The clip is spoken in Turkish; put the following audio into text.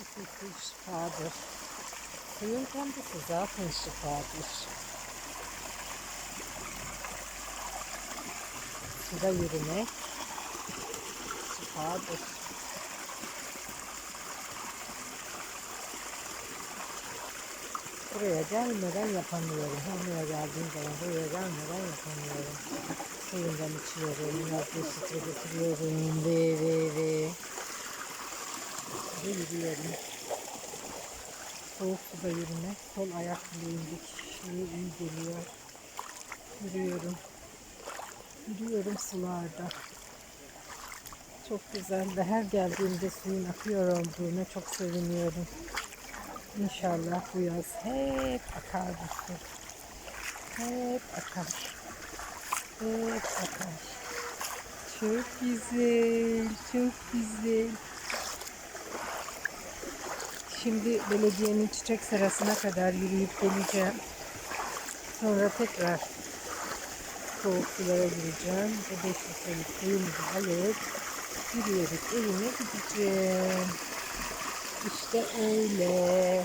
Su şifadır. Suyun kendisi zaten şifadır. Suda yürümek şifadır. Buraya gelmeden yapamıyorum. Buraya geldiğim zaman buraya gelmeden yapamıyorum. Suyundan içiyorum. Yazdığı sütü getiriyorum. Ve ve ve. Ve yürüyorum. Soğuk suda yürüme. Sol ayak bileğim dikişliği iyi geliyor. Yürüyorum. Yürüyorum sularda. Çok güzel ve her geldiğimde suyun akıyor olduğuna çok seviniyorum. İnşallah bu yaz hep akar bu su. Hep akar. Hep akar. Çok güzel, çok güzel. Şimdi belediyenin çiçek serasına kadar yürüyüp geleceğim. Sonra tekrar soğuk sulara gireceğim. Ve 5 litrelik suyumuzu alıp yürüyerek evime gideceğim. İşte öyle.